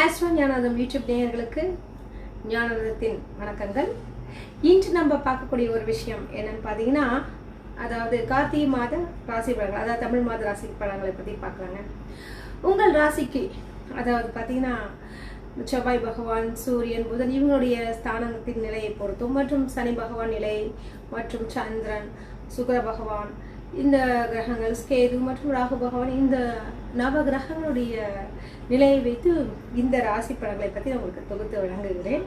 Astro ஞானதம் YouTube நேயர்களுக்கு ஞானதத்தின் வணக்கங்கள். இன்று நம்ம பார்க்கக்கூடிய ஒரு விஷயம் என்னன்னு பார்த்தீங்கன்னா அதாவது கார்த்திகை மாத ராசி பலன்கள் அதாவது தமிழ் மாத ராசி பலன்களை பற்றி பார்க்கலாங்க. உங்கள் ராசிக்கு அதாவது பார்த்தீங்கன்னா செவ்வாய் பகவான் சூரியன் புதன் இவங்களுடைய ஸ்தானத்தின் நிலையை பொறுத்தும் மற்றும் சனி பகவான் நிலை மற்றும் சந்திரன் சுக்கர பகவான் இந்த கிரகங்கள் ஸ்கேது மற்றும் ராகு பகவான் இந்த நவ கிரகங்களுடைய நிலையை வைத்து இந்த ராசி பலன்களை பற்றி நான் உங்களுக்கு தொகுத்து வழங்குகிறேன்.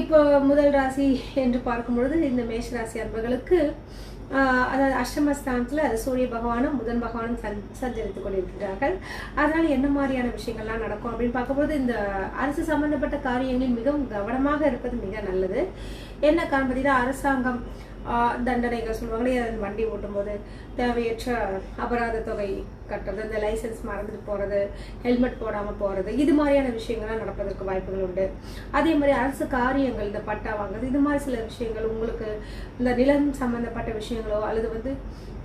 இப்போ முதல் ராசி என்று பார்க்கும்பொழுது இந்த மேஷ ராசி அன்பர்களுக்கு அதாவது அஷ்டமஸ்தானத்தில் சூரிய பகவானும் புதன் பகவானும் சஞ் சஞ்சரித்துக் கொண்டிருக்கிறார்கள். அதனால் என்ன மாதிரியான விஷயங்கள்லாம் நடக்கும் அப்படின்னு பார்க்கும்போது இந்த அரசு சம்பந்தப்பட்ட காரியங்களில் மிகவும் கவனமாக இருப்பது மிக நல்லது. என்ன காரணம் பார்த்தீங்கன்னா அரசாங்கம் தண்டனைகள் சொல்லுவாங்களே அது வண்டி ஓட்டும்போது தேவையற்ற அபராத தொகை கட்டுறது இந்த லைசென்ஸ் மறந்துட்டு போகிறது ஹெல்மெட் போடாமல் போகிறது இது மாதிரியான விஷயங்கள்லாம் நடப்பதற்கு வாய்ப்புகள் உண்டு. அதே மாதிரி அரசு காரியங்கள் இந்த பட்டா வாங்குறது இது மாதிரி சில விஷயங்கள் உங்களுக்கு இந்த நிலம் சம்மந்தப்பட்ட விஷயங்களோ அல்லது வந்து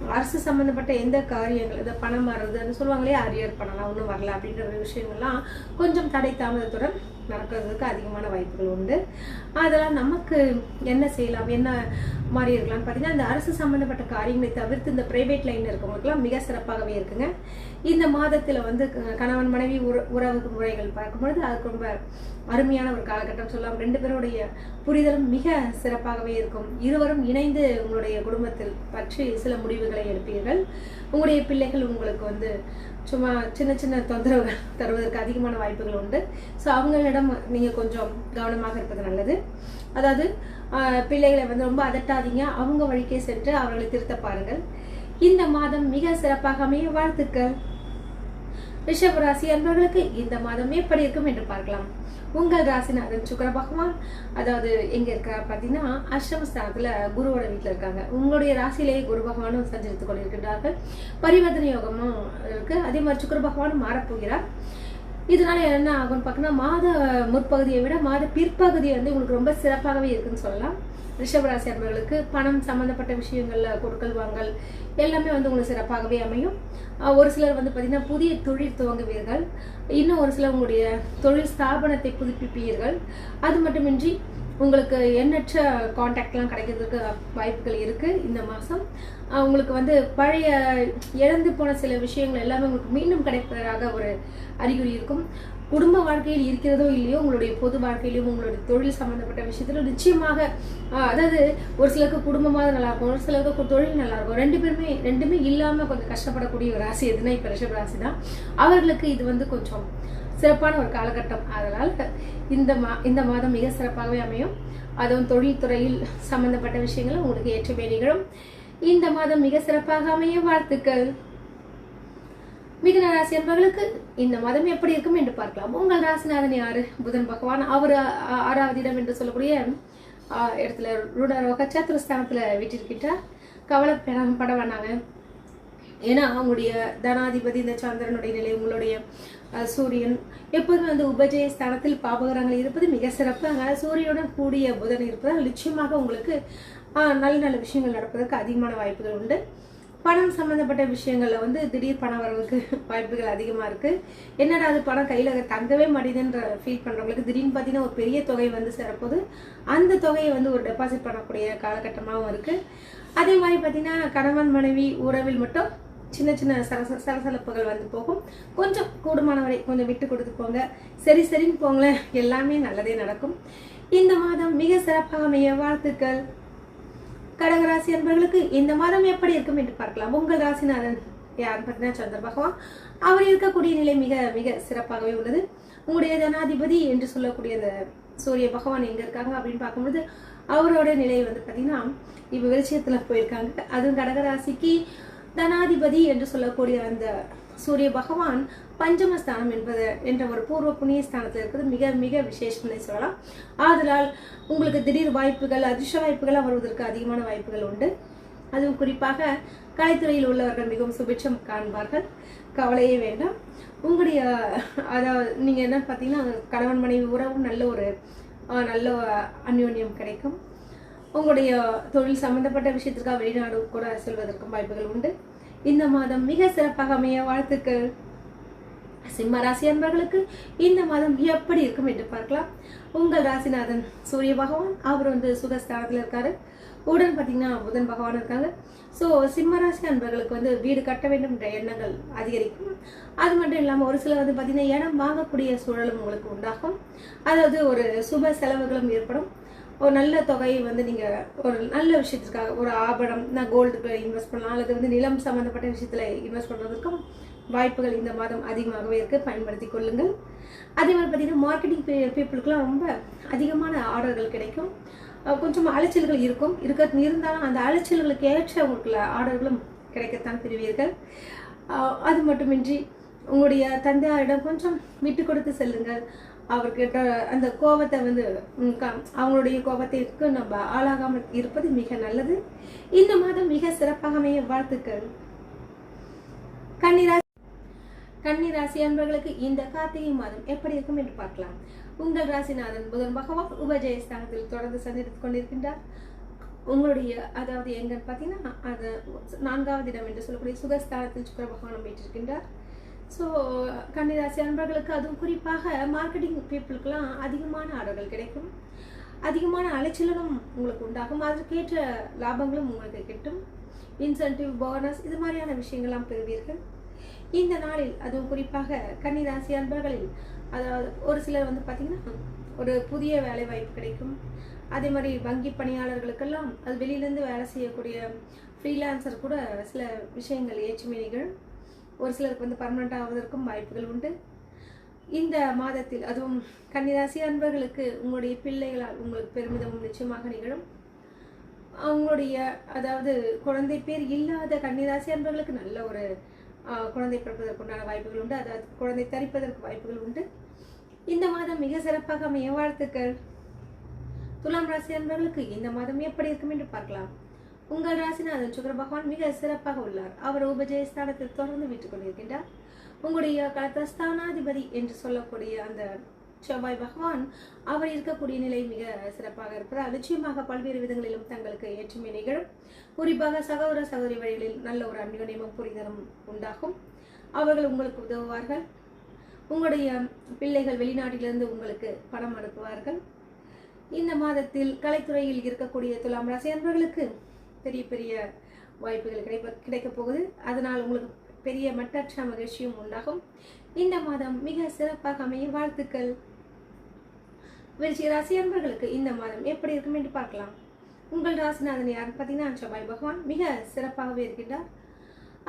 அரசு சம்மந்தப்பட்ட எந்த காரியங்கள் இந்த பணம் வர்றதுன்னு சொல்லுவாங்களே அரியர் பண்ணலாம் ஒன்றும் வரல அப்படின்ற ஒரு விஷயங்கள்லாம் கொஞ்சம் தடை தாமதத்துடன் நடக்கிறதுக்கு அதிகமான வாய்ப்புகள் உண்டு. அதெல்லாம் நமக்கு என்ன செய்யலாம் என்ன மாதிரி இருக்கலாம்னு பார்த்தீங்கன்னா இந்த அரசு சம்மந்தப்பட்ட காரியங்களை தவிர்த்து இந்த பிரைவேட் லைன் இருக்கவங்களுக்குலாம் மிக சிறப்பாகவே இருக்குங்க. இந்த மாதத்தில் வந்து க- கணவன் மனைவி உற உறவு முறைகள் பார்க்கும்பொழுது அதுக்கு ரொம்ப அருமையான ஒரு காலகட்டம் சொல்லலாம். ரெண்டு பேருடைய புரிதலும் மிக சிறப்பாகவே இருக்கும். இருவரும் இணைந்து உங்களுடைய குடும்பத்தில் பற்றி சில முடிவுகளை எடுப்பீர்கள். உங்களுடைய பிள்ளைகள் உங்களுக்கு வந்து சும்மா சின்ன சின்ன தொந்தரவுகள் தருவதற்கு அதிகமான வாய்ப்புகள் உண்டு. ஸோ அவங்களிடம் நீங்கள் கொஞ்சம் கவனமாக இருப்பது நல்லது. அதாவது பிள்ளைகளை வந்து ரொம்ப அதட்டாதீங்க. அவங்க வழிக்கே சென்று அவர்களை திருத்த பாருங்கள். இந்த மாதம் மிக சிறப்பாக அமைய வாழ்த்துக்கள். ரிஷபராசி அன்பர்களுக்கு இந்த மாதம் எப்படி இருக்கும் என்று பார்க்கலாம். உங்கள் ராசிநாதன் சுக்கர பகவான் அதாவது எங்க இருக்கார் பார்த்தீங்கன்னா அஷ்டமஸ்தானத்துல குருவோட வீட்டில் இருக்காங்க. உங்களுடைய ராசியிலேயே குரு பகவானும் சஞ்சரித்துக் கொண்டிருக்கின்றார்கள். பரிவர்த்தனை யோகமும் இருக்கு. அதே மாதிரி சுக்கர பகவானும் மாறப்போகிறார். இதனால என்ன ஆகும்னு பார்க்கணும் மாத முற்பகுதியை விட மாத பிற்பகுதி வந்து உங்களுக்கு ரொம்ப சிறப்பாகவே இருக்குன்னு சொல்லலாம். ரிஷபராசி அன்பர்களுக்கு பணம் சம்மந்தப்பட்ட விஷயங்களில் கொடுக்கல் வாங்கல் எல்லாமே வந்து உங்களுக்கு சிறப்பாகவே அமையும். ஒரு சிலர் வந்து பார்த்திங்கன்னா புதிய தொழில் துவங்குவீர்கள். இன்னும் ஒரு சிலர் உங்களுடைய தொழில் ஸ்தாபனத்தை புதுப்பிப்பீர்கள். அது மட்டுமின்றி உங்களுக்கு எண்ணற்ற காண்டாக்ட்லாம் கிடைக்கிறதுக்கு வாய்ப்புகள் இருக்குது இந்த மாதம் உங்களுக்கு வந்து பழைய இழந்து போன சில விஷயங்கள் எல்லாமே உங்களுக்கு மீண்டும் கிடைப்பதாக ஒரு அறிகுறி இருக்கும். குடும்ப வாழ்க்கையில் இருக்கிறதோ இல்லையோ உங்களுடைய பொது வாழ்க்கையிலும் உங்களுடைய தொழில் சம்பந்தப்பட்ட விஷயத்துல நிச்சயமாக அதாவது ஒரு சிலருக்கு குடும்பமாக நல்லா இருக்கும் ஒரு சிலருக்கு தொழில் நல்லா இருக்கும் ரெண்டு பேருமே ரெண்டுமே இல்லாம கொஞ்சம் கஷ்டப்படக்கூடிய ஒரு ராசி எதுனா இப்ப ரிஷப ராசி தான் அவர்களுக்கு இது வந்து கொஞ்சம் சிறப்பான ஒரு காலகட்டம். அதனால் இந்த மா இந்த மாதம் மிக சிறப்பாகவே அமையும். அதுவும் தொழில்துறையில் சம்பந்தப்பட்ட விஷயங்கள் உங்களுக்கு ஏற்றமே நிகழும் இந்த மாதம் மிக சிறப்பாக அமைய வாழ்த்துக்கள். மிதன ராசி என்பவர்களுக்கு இந்த மாதம் எப்படி இருக்கும் என்று பார்க்கலாம். உங்கள் ராசிநாதன் யாரு? புதன் பகவான். அவர் ஆறாவது இடம் என்று சொல்லக்கூடிய இடத்துல ரூடரோ கச்சாத்திர ஸ்தானத்துல வீட்டிருக்கிட்டார் கவலை பட வேணாங்க ஏன்னா அவங்களுடைய தனாதிபதி இந்த சந்திரனுடைய நிலை உங்களுடைய சூரியன் எப்போதுமே வந்து உபஜய ஸ்தானத்தில் பாபகரங்கள் இருப்பது மிக சிறப்பு. சூரியனுடன் கூடிய புதன் இருப்பதால் நிச்சயமாக உங்களுக்கு நல்ல நல்ல விஷயங்கள் நடப்பதற்கு அதிகமான வாய்ப்புகள் உண்டு. பணம் சம்மந்தப்பட்ட விஷயங்களில் வந்து திடீர் பணம் வரவுக்கு வாய்ப்புகள் அதிகமாக இருக்குது என்னடா அது பணம் கையில் தங்கவே மாட்டேதுன்ற ஃபீல் பண்ணுறவங்களுக்கு திடீர்னு பார்த்தீங்கன்னா ஒரு பெரிய தொகை வந்து சேரப்போது அந்த தொகையை வந்து ஒரு டெபாசிட் பண்ணக்கூடிய காலகட்டமாகவும் இருக்குது அதே மாதிரி பார்த்தீங்கன்னா கணவன் மனைவி உறவில் மட்டும் சின்ன சின்ன சரச சலசலப்புகள் வந்து போகும். கொஞ்சம் கூடுமானவரை கொஞ்சம் விட்டு கொடுத்து போங்க. சரி சரின்னு போங்களேன். எல்லாமே நல்லதே நடக்கும். இந்த மாதம் மிக சிறப்பாக அமைய வாழ்த்துக்கள். கடகராசி அன்பர்களுக்கு இந்த மாதம் எப்படி இருக்கும் என்று பார்க்கலாம். உங்கள் ராசிநாதன் யார்? பார்த்தீங்கன்னா சந்திர பகவான். அவர் இருக்கக்கூடிய நிலை மிக மிக சிறப்பாகவே உள்ளது. உங்களுடைய ஜனாதிபதி என்று சொல்லக்கூடிய அந்த சூரிய பகவான் எங்க இருக்காங்க அப்படின்னு பார்க்கும்போது அவரோட நிலை வந்து பார்த்தீங்கன்னா இப்போ வெளிச்சத்துல போயிருக்காங்க. அதுவும் கடகராசிக்கு தனாதிபதி என்று சொல்லக்கூடிய அந்த சூரிய பகவான் பஞ்சமஸ்தானம் என்பது என்ற ஒரு பூர்வ புண்ணிய ஸ்தானத்தில் இருக்கிறது மிக மிக விசேஷம்னு சொல்லலாம். ஆதலால் உங்களுக்கு திடீர் வாய்ப்புகள் அதிர்ஷ்ட வாய்ப்புகள் வருவதற்கு அதிகமான வாய்ப்புகள் உண்டு. அதுவும் குறிப்பாக கலைத்துறையில் உள்ளவர்கள் மிகவும் சுபிட்சம் காண்பார்கள். கவலையே வேண்டாம். உங்களுடைய அதாவது நீங்கள் என்ன பார்த்தீங்கன்னா கணவன் மனைவி உறவும் நல்ல ஒரு நல்ல அந்யோன்யம் கிடைக்கும். உங்களுடைய தொழில் சம்பந்தப்பட்ட விஷயத்திற்காக வெளிநாடு கூட செல்வதற்கும் வாய்ப்புகள் உண்டு. இந்த மாதம் மிக சிறப்பாக அமைய வாழ்த்துக்கள். சிம்ம ராசி அன்பர்களுக்கு இந்த மாதம் எப்படி இருக்கும் என்று பார்க்கலாம். உங்கள் ராசிநாதன் சூரிய பகவான் அவர் வந்து சுகஸ்தானத்தில் இருக்காரு. உடன் பார்த்தீங்கன்னா புதன் பகவான் இருக்காங்க. ஸோ சிம்ம ராசி அன்பர்களுக்கு வந்து வீடு கட்ட வேண்டும் என்ற எண்ணங்கள் அதிகரிக்கும். அது மட்டும் இல்லாமல் ஒரு சிலர் வந்து பார்த்தீங்கன்னா இடம் வாங்கக்கூடிய சூழலும் உங்களுக்கு உண்டாகும். அதாவது ஒரு சுப செலவுகளும் ஏற்படும். ஒரு நல்ல தொகையை வந்து நீங்கள் ஒரு நல்ல விஷயத்திற்காக ஒரு ஆபரணம் நான் கோல்டு இன்வெஸ்ட் பண்ணலாம் அல்லது வந்து நிலம் சம்மந்தப்பட்ட விஷயத்தில் இன்வெஸ்ட் பண்ணுறதுக்கும் வாய்ப்புகள் இந்த மாதம் அதிகமாகவே இருக்குது பயன்படுத்தி கொள்ளுங்கள். அதே மாதிரி பார்த்தீங்கன்னா மார்க்கெட்டிங் பீப்புளுக்குலாம் ரொம்ப அதிகமான ஆர்டர்கள் கிடைக்கும். கொஞ்சம் அலைச்சல்கள் இருக்கும். இருக்க இருந்தாலும் அந்த அலைச்சல்களுக்கு ஏற்ற உங்களுக்கு ஆர்டர்களும் கிடைக்கத்தான் பெறுவீர்கள். அது மட்டுமின்றி உங்களுடைய தந்தையாரிடம் கொஞ்சம் விட்டு கொடுத்து செல்லுங்கள். அவர்கிட்ட அந்த கோபத்தை வந்து அவங்களுடைய கோபத்திற்கு நம்ம ஆளாகாமல் இருப்பது மிக நல்லது. இந்த மாதம் மிக சிறப்பாக அமைய வாழ்த்துக்கள். கன்னிராசி கன்னிராசி அன்பர்களுக்கு இந்த கார்த்திகை மாதம் எப்படி இருக்கும் என்று பார்க்கலாம். உங்கள் ராசிநாதன் புதன் பகவான் உபஜயஸ்தானத்தில் தொடர்ந்து சந்தித்துக் கொண்டிருக்கின்றார். உங்களுடைய அதாவது எங்கன்னு பார்த்தீங்கன்னா அது நான்காவது இடம் என்று சொல்லக்கூடிய சுகஸ்தானத்தில் சுக்கர பகவான் வீட்டிருக்கின்றார் ஸோ கன்னிராசி அன்பர்களுக்கு அதுவும் குறிப்பாக மார்க்கெட்டிங் பீப்புளுக்கெல்லாம் அதிகமான ஆர்டர்கள் கிடைக்கும். அதிகமான அலைச்சலும் உங்களுக்கு உண்டாகும். அதற்கேற்ற லாபங்களும் உங்களுக்கு கிட்டும். இன்சென்டிவ் போனஸ் இது மாதிரியான விஷயங்கள்லாம் பெறுவீர்கள். இந்த நாளில் அதுவும் குறிப்பாக கன்னிராசி அன்பர்களில் அதாவது ஒரு சிலர் வந்து பார்த்திங்கன்னா ஒரு புதிய வேலை வாய்ப்பு கிடைக்கும். அதே மாதிரி வங்கி பணியாளர்களுக்கெல்லாம் அது வெளியிலேருந்து வேலை செய்யக்கூடிய ஃப்ரீலான்சர் கூட சில விஷயங்கள் ஏற்றுமை நிகழும் ஒரு சிலருக்கு வந்து பர்மனெண்ட் ஆவதற்கும் வாய்ப்புகள் உண்டு. இந்த மாதத்தில் அதுவும் கன்னிராசி அன்பர்களுக்கு உங்களுடைய பிள்ளைகளால் உங்களுக்கு பெருமிதமும் நிச்சயமாக நிகழும். அவங்களுடைய அதாவது குழந்தை பேர் இல்லாத கன்னிராசி அன்பர்களுக்கு நல்ல ஒரு குழந்தை பிறப்பதற்குண்டான வாய்ப்புகள் உண்டு. அதாவது குழந்தை தரிப்பதற்கு வாய்ப்புகள் உண்டு. இந்த மாதம் மிக சிறப்பாக அமைய வாழ்த்துக்கள். துலாம் ராசி அன்பர்களுக்கு இந்த மாதம் எப்படி இருக்கும் என்று பார்க்கலாம். உங்கள் ராசிநாதன் சுக்கர பகவான் மிக சிறப்பாக உள்ளார். அவர் உபஜயஸ்தானத்தில் தொடர்ந்து விட்டுக் கொண்டிருக்கின்றார் உங்களுடைய கலத்தஸ்தானாதிபதி என்று சொல்லக்கூடிய அந்த செவ்வாய் பகவான் அவர் இருக்கக்கூடிய நிலை மிக சிறப்பாக இருப்பதால் நிச்சயமாக பல்வேறு விதங்களிலும் தங்களுக்கு ஏற்றுமை நிகழும். குறிப்பாக சகோதர சகோதரி வழிகளில் நல்ல ஒரு அந்யோன்யமும் புரிதலும் உண்டாகும். அவர்கள் உங்களுக்கு உதவுவார்கள். உங்களுடைய பிள்ளைகள் வெளிநாட்டிலிருந்து உங்களுக்கு பணம் அனுப்புவார்கள். இந்த மாதத்தில் கலைத்துறையில் இருக்கக்கூடிய துலாம் ராசி அன்பர்களுக்கு பெரிய பெரிய வாய்ப்புகள் கிடைப்ப கிடைக்க போகுது. அதனால் உங்களுக்கு பெரிய மட்டற்ற மகிழ்ச்சியும் உண்டாகும். இந்த மாதம் மிக சிறப்பாக அமைய வாழ்த்துக்கள். விருச்சிக ராசி அன்பர்களுக்கு இந்த மாதம் எப்படி இருக்கும் என்று பார்க்கலாம். உங்கள் ராசிநாதன் யாருன்னு பார்த்தீங்கன்னா செவ்வாய் பகவான் மிக சிறப்பாகவே இருக்கின்றார்.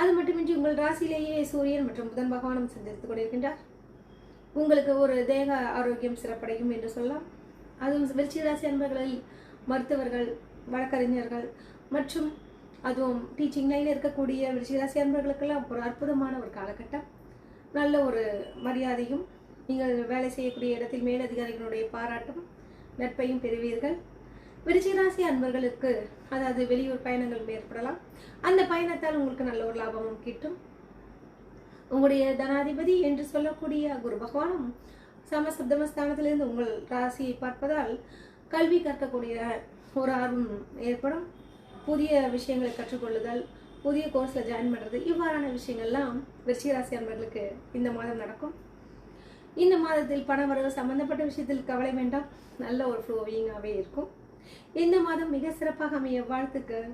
அது மட்டுமின்றி உங்கள் ராசியிலேயே சூரியன் மற்றும் புதன் பகவானும் சந்தித்துக் கொண்டிருக்கின்றார். உங்களுக்கு ஒரு தேக ஆரோக்கியம் சிறப்படையும் என்று சொல்லலாம். அதுவும் விருச்சிக ராசி அன்பர்களில் மருத்துவர்கள் வழக்கறிஞர்கள் மற்றும் அதுவும் டீச்சிங் லைனில் இருக்கக்கூடிய விருச்சிகராசி அன்பர்களுக்கெல்லாம் ஒரு அற்புதமான ஒரு காலகட்டம். நல்ல ஒரு மரியாதையும் நீங்கள் வேலை செய்யக்கூடிய இடத்தில் மேலதிகாரிகளுடைய பாராட்டும் நட்பையும் பெறுவீர்கள். விருச்சிகராசி அன்பர்களுக்கு அதாவது வெளியூர் பயணங்கள் ஏற்படலாம் அந்த பயணத்தால் உங்களுக்கு நல்ல ஒரு லாபமும் கிட்டும். உங்களுடைய தனாதிபதி என்று சொல்லக்கூடிய குரு பகவானும் சமசப்தமஸ்தானத்திலிருந்து உங்கள் ராசியை பார்ப்பதால் கல்வி கற்கக்கூடிய ஒரு ஆர்வம் ஏற்படும். புதிய விஷயங்களை கற்றுக்கொள்ளுதல் புதிய கோர்ஸில் ஜாயின் பண்ணுறது இவ்வாறான விஷயங்கள்லாம் விருச்சிக அன்பர்களுக்கு இந்த மாதம் நடக்கும். இந்த மாதத்தில் பண வரவு சம்பந்தப்பட்ட விஷயத்தில் கவலை வேண்டாம். நல்ல ஒரு ஃப்ளோவிங்காகவே இருக்கும். இந்த மாதம் மிக சிறப்பாக அமைய வாழ்த்துக்கள்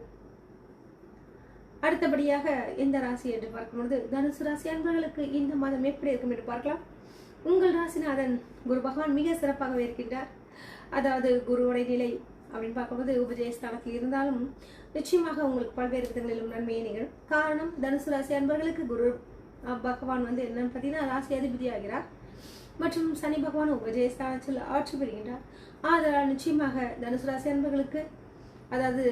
அடுத்தபடியாக இந்த ராசி என்று பார்க்கும்பொழுது தனுசு ராசி அன்பர்களுக்கு இந்த மாதம் எப்படி இருக்கும் என்று பார்க்கலாம். உங்கள் ராசிநாதன் குரு பகவான் மிக சிறப்பாகவே இருக்கின்றார். அதாவது குருவுடைய நிலை அப்படின்னு பார்க்கும்போது உபஜயஸ்தானத்தில் இருந்தாலும் நிச்சயமாக உங்களுக்கு பல்வேறு விதங்களிலும் நன்மையை நிகழும் காரணம் தனுசு ராசி அன்பர்களுக்கு குரு பகவான் வந்து என்னன்னு பார்த்தீங்கன்னா ராசி அதிபதி ஆகிறார் மற்றும் சனி பகவான் உபஜயஸ்தானத்தில் ஆட்சி பெறுகின்றார் ஆதலால் நிச்சயமாக தனுசு ராசி அன்பர்களுக்கு அதாவது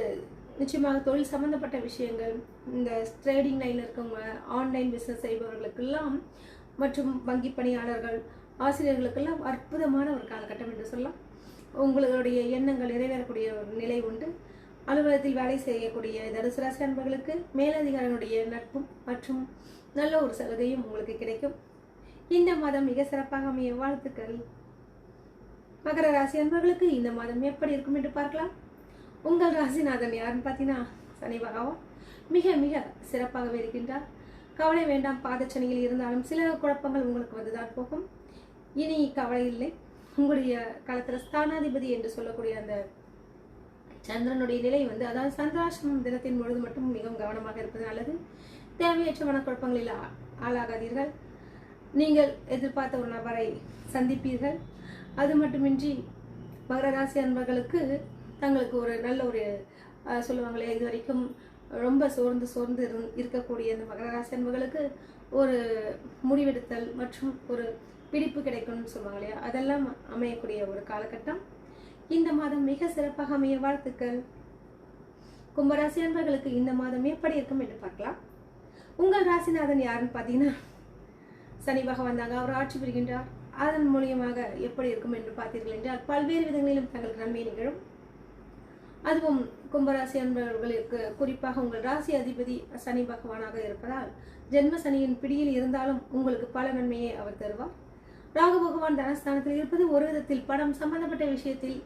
நிச்சயமாக தொழில் சம்பந்தப்பட்ட விஷயங்கள் இந்த ட்ரேடிங் லைனில் இருக்கவங்க ஆன்லைன் பிஸ்னஸ் செய்பவர்களுக்கெல்லாம் மற்றும் வங்கி பணியாளர்கள் ஆசிரியர்களுக்கெல்லாம் அற்புதமான ஒரு காலகட்டம் என்று சொல்லலாம். உங்களுடைய எண்ணங்கள் நிறைவேறக்கூடிய ஒரு நிலை உண்டு. அலுவலகத்தில் வேலை செய்யக்கூடிய தனுசு ராசி அன்பர்களுக்கு மேலதிகாரிகளுடைய நட்பும் மற்றும் நல்ல ஒரு சலுகையும் உங்களுக்கு கிடைக்கும். இந்த மாதம் மிக சிறப்பாக அமைய வாழ்த்துக்கள். மகர ராசி அன்பர்களுக்கு இந்த மாதம் எப்படி இருக்கும் என்று பார்க்கலாம். உங்கள் ராசிநாதன் யாருன்னு பார்த்தீங்கன்னா சனி பகவான். மிக மிக சிறப்பாகவே இருக்கின்றார். கவலை வேண்டாம் பாதச்சனியில் இருந்தாலும் சில குழப்பங்கள் உங்களுக்கு வந்துதான் போகும். இனி கவலை இல்லை. உங்களுடைய களத்தில் ஸ்தானாதிபதி என்று சொல்லக்கூடிய அந்த சந்திரனுடைய நிலை வந்து அதாவது சந்திராசிரமம் தினத்தின் பொழுது மட்டும் மிகவும் கவனமாக இருப்பது நல்லது. தேவையற்ற மனக்குழப்பங்களில் ஆ- ஆளாகாதீர்கள். நீங்கள் எதிர்பார்த்த ஒரு நபரை சந்திப்பீர்கள். அது மட்டுமின்றி மகர ராசி அன்பர்களுக்கு தங்களுக்கு ஒரு நல்ல ஒரு சொல்லுவாங்களே இது வரைக்கும் ரொம்ப சோர்ந்து சோர்ந்து இரு இருக்கக்கூடிய அந்த மகர ராசி அன்பர்களுக்கு ஒரு முடிவெடுத்தல் மற்றும் ஒரு பிடிப்பு கிடைக்கும்னு சொல்லுவாங்க இல்லையா? அதெல்லாம் அமையக்கூடிய ஒரு காலகட்டம். இந்த மாதம் மிக சிறப்பாக அமைய வாழ்த்துக்கள். கும்பராசி அன்பர்களுக்கு இந்த மாதம் எப்படி இருக்கும் என்று பார்க்கலாம். உங்கள் ராசிநாதன் யாருன்னு பார்த்தீங்கன்னா சனி பகவான் தாங்க அவர் ஆட்சி புரிகின்றார். அதன் மூலியமாக எப்படி இருக்கும் என்று பார்த்தீர்கள் என்றால் பல்வேறு விதங்களிலும் தங்களுக்கு நன்மை நிகழும். அதுவும் கும்பராசி அன்பர்களுக்கு குறிப்பாக உங்கள் ராசி அதிபதி சனி பகவானாக இருப்பதால் ஜென்ம சனியின் பிடியில் இருந்தாலும் உங்களுக்கு பல நன்மையை அவர் தருவார். ராகு பகவான் தனஸ்தானத்தில் இருப்பது ஒரு விதத்தில் பணம் சம்பந்தப்பட்ட விஷயத்தில்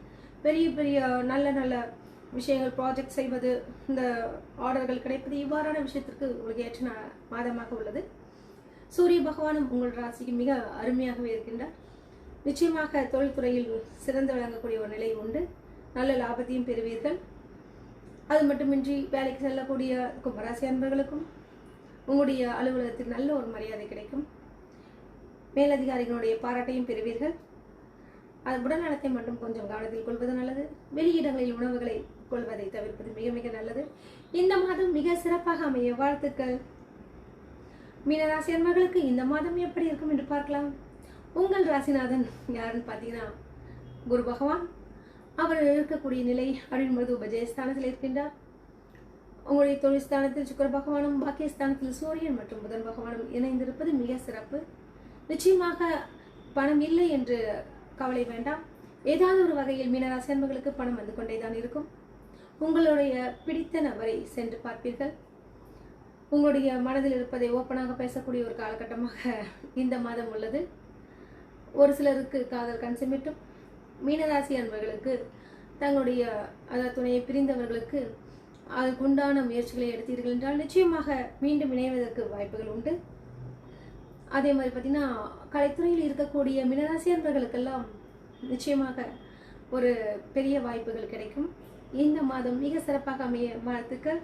பெரிய பெரிய நல்ல நல்ல விஷயங்கள் ப்ராஜெக்ட் செய்வது இந்த ஆர்டர்கள் கிடைப்பது இவ்வாறான விஷயத்திற்கு உங்களுக்கு ஏற்ற நா- மாதமாக உள்ளது. சூரிய பகவானும் உங்கள் ராசிக்கு மிக அருமையாகவே இருக்கின்றார். நிச்சயமாக தொழில்துறையில் சிறந்து விளங்கக்கூடிய ஒரு நிலை உண்டு. நல்ல லாபத்தையும் பெறுவீர்கள். அது மட்டுமின்றி வேலைக்கு செல்லக்கூடிய கும்பராசி அன்பர்களுக்கும் உங்களுடைய அலுவலகத்தில் நல்ல ஒரு மரியாதை கிடைக்கும். மேலதிகாரிகளுடைய பாராட்டையும் பெறுவீர்கள். அது உடல்நலத்தை மட்டும் கொஞ்சம் கவனத்தில் கொள்வது நல்லது. வெளியிடங்களில் உணவுகளை கொள்வதை தவிர்ப்பது மிக மிக நல்லது. இந்த மாதம் மிக சிறப்பாக அமைய வாழ்த்துக்கள். மீனராசி அன்பர்களுக்கு இந்த மாதம் எப்படி இருக்கும் என்று பார்க்கலாம். உங்கள் ராசிநாதன் யாருன்னு பார்த்தீங்கன்னா குரு பகவான். அவர் இருக்கக்கூடிய நிலை அப்படின்பது உபஜயஸ்தானத்தில் இருக்கின்றார். உங்களுடைய தொழில் ஸ்தானத்தில் சுக்கர பகவானும் பாக்கியஸ்தானத்தில் சூரியன் மற்றும் புதன் பகவானும் இணைந்திருப்பது மிக சிறப்பு. நிச்சயமாக பணம் இல்லை என்று கவலை வேண்டாம். ஏதாவது ஒரு வகையில் மீனராசி அன்பர்களுக்கு பணம் வந்து கொண்டே தான் இருக்கும். உங்களுடைய பிடித்த நபரை சென்று பார்ப்பீர்கள். உங்களுடைய மனதில் இருப்பதை ஓப்பனாக பேசக்கூடிய ஒரு காலகட்டமாக இந்த மாதம் உள்ளது. ஒரு சிலருக்கு காதல் கண் சிமிட்டும். மீனராசி அன்பர்களுக்கு தங்களுடைய அதாவது துணையை பிரிந்தவர்களுக்கு அதுக்குண்டான முயற்சிகளை எடுத்தீர்கள் என்றால் நிச்சயமாக மீண்டும் இணைவதற்கு வாய்ப்புகள் உண்டு. அதே மாதிரி பார்த்தீங்கன்னா கலைத்துறையில் இருக்கக்கூடிய மினராசியர்களுக்கெல்லாம் நிச்சயமாக ஒரு பெரிய வாய்ப்புகள் கிடைக்கும். இந்த மாதம் மிக சிறப்பாக அமைய வாழ்த்துக்கள்.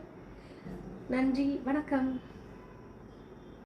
நன்றி வணக்கம்.